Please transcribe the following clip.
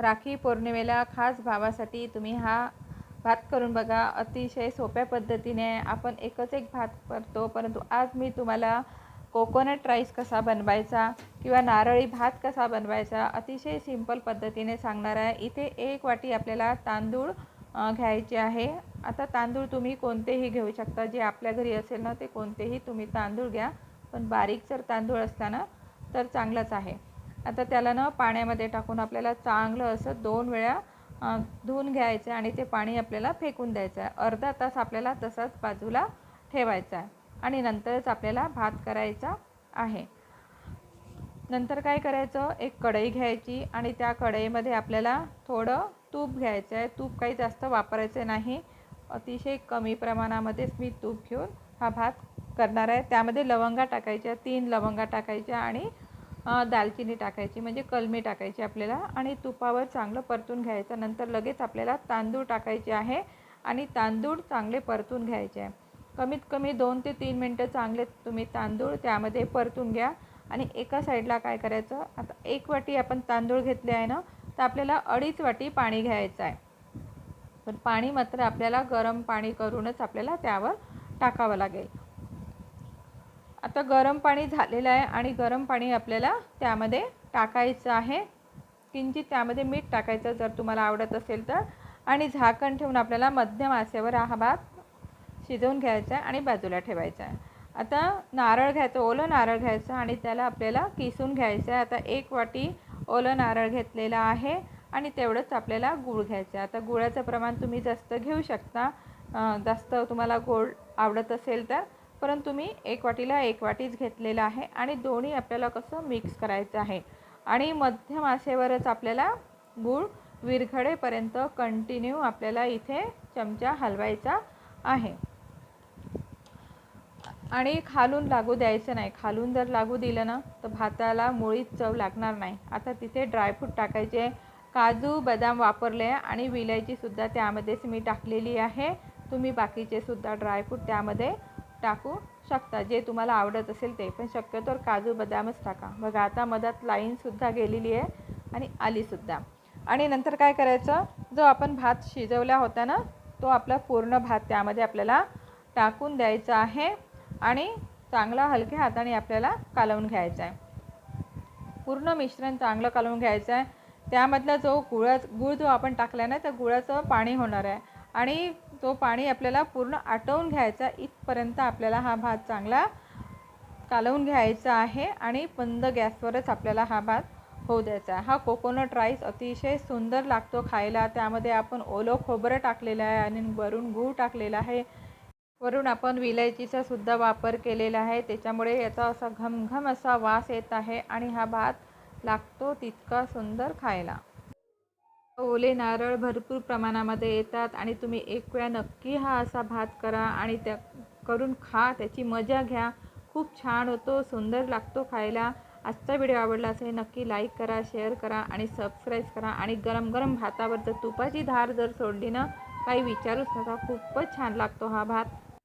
राखी पौर्णिमेला खास भावासाठी तुम्ही हा भात करून बघा. अतिशय सोप्या पद्धतीने आपण एकच एक भात करतो. परंतु आज मी तुम्हाला कोकोनट राईस कसा बनवायचा किंवा नारळी भात कसा बनवायचा अतिशय सिंपल पद्धतीने सांगणार आहे. इथे एक वाटी आपल्याला तांदूळ घ्यायचे आहे. आता तांदूळ तुम्ही कोणतेही घेऊ शकता. जे आपल्या घरी असेल ना ते कोणतेही तुम्ही तांदूळ घ्या. पण बारीक जर तांदूळ असला ना तर चांगलाच आहे. आता त्याला ना पाण्यामध्ये टाकून आपल्याला चांगलं असं दोन वेळा धुवून घ्यायचं आहे आणि ते पाणी आपल्याला फेकून द्यायचं आहे. अर्धा तास आपल्याला तसाच बाजूला ठेवायचा आहे आणि नंतरच आपल्याला भात करायचा आहे. नंतर काय करायचं? एक कढई घ्यायची आणि त्या कढईमध्ये आपल्याला थोडं तूप घ्यायचं आहे. तूप काही जास्त वापरायचं नाही. अतिशय कमी प्रमाणामध्येच मी तूप घेऊन हा भात करणार आहे. त्यामध्ये लवंगा टाकायच्या तीन लवंगा टाकायच्या आणि दालचिनी टाकायची म्हणजे कलमी टाकायची आपल्याला आणि तुपावर चांगलं परतून घ्यायचं. नंतर लगेच आपल्याला तांदूळ टाकायचे आहे आणि तांदूळ चांगले परतून घ्यायचे आहे. कमीत कमी दोन ते तीन मिनटं चांगले तुम्ही तांदूळ त्यामध्ये परतून घ्या. आणि एका साईडला काय करायचं आता एक वाटी आपण तांदूळ घेतले आहे ना तर आपल्याला अडीच वाटी पाणी घ्यायचं आहे. पण पाणी मात्र आपल्याला गरम पाणी करूनच आपल्याला त्यावर टाकावं लागेल. आता गरम पाणी झालेलं आहे आणि गरम पाणी आपल्याला त्यामध्ये टाकायचं आहे. किंचित त्यामध्ये मीठ टाकायचं जर तुम्हाला आवडत असेल तर. आणि झाकण ठेवून आपल्याला मध्यम आसेवर हा भात शिजवून घ्यायचा आहे आणि बाजूला ठेवायचा आहे. आता नारळ घ्यायचं ओलं नारळ घ्यायचं आणि त्याला आपल्याला किसून घ्यायचं आहे. आता एक वाटी ओलं नारळ घेतलेलं आहे आणि तेवढंच आपल्याला गूळ घ्यायचं आहे. आता गुळाचं प्रमाण तुम्ही जास्त घेऊ शकता. जास्त तुम्हाला गोड आवडत असेल तर. परंतु मी एक वाटीला एक वाटीच घेतलेलं आहे आणि दोन्ही आपल्याला कसं मिक्स करायचं आहे. आणि मध्यम आशेवरच आपल्याला गूळ विरघडेपर्यंत कंटिन्यू आपल्याला इथे चमचा हलवायचा आहे. आणि खालून लागू द्यायचं नाही. खालून जर लागू दिलं ना तर भाताला मुळीच चव लागणार नाही. आता तिथे ड्रायफ्रूट टाकायचे काजू बदाम वापरले आणि विलायचीसुद्धा त्यामध्येच मी टाकलेली आहे. तुम्ही बाकीचे सुद्धा ड्रायफ्रूट त्यामध्ये टाकू शकता. जे तुम्हाला आवडत असेल ते. पण शक्यतोवर काजू बदामच टाका. बघा आता मधात लाईनसुद्धा गेलेली आहे आणि आलीसुद्धा आणि नंतर काय करायचं? जो आपण भात शिजवला होता ना तो आपला पूर्ण भात त्यामध्ये आपल्याला टाकून द्यायचा आहे आणि चांगला हलक्या हाताने आपल्याला कालवून घ्यायचा आहे. पूर्ण मिश्रण चांगलं कालवून घ्यायचं आहे. त्यामधला जो गुळा गुळ जो आपण टाकला ना त्या गुळाचं पाणी होणार आहे. आणि तो पाणी आपल्याला पूर्ण आटवून घ्यायचा इथपर्यंत आपल्याला हा भात चांगला कालवून घ्यायचा आहे आणि बंद गॅसवरच आपल्याला हा भात होऊ द्यायचा आहे. हा कोकोनट राईस अतिशय सुंदर लागतो खायला. त्यामध्ये आपण ओलं खोबरं टाकलेलं आहे आणि वरून गूळ टाकलेला आहे. वरून आपण विलायचीचा सुद्धा वापर केलेला आहे. त्याच्यामुळे याचा असा घमघम असा वास येत आहे आणि हा भात लागतो तितका सुंदर खायला. ओले नारळ भरपूर प्रमाणामध्ये येतात आणि तुम्ही एक वेळा नक्की हा असा भात करा आणि त्या करून खा त्याची मजा घ्या. खूप छान होतो सुंदर लागतो खायला. आजचा व्हिडिओ आवडला असेल नक्की लाईक करा शेअर करा आणि सबस्क्राईब करा. आणि गरम गरम भातावर जर तुपाची धार जर सोडली ना काही विचारूच नका. खूपच छान लागतो हा भात.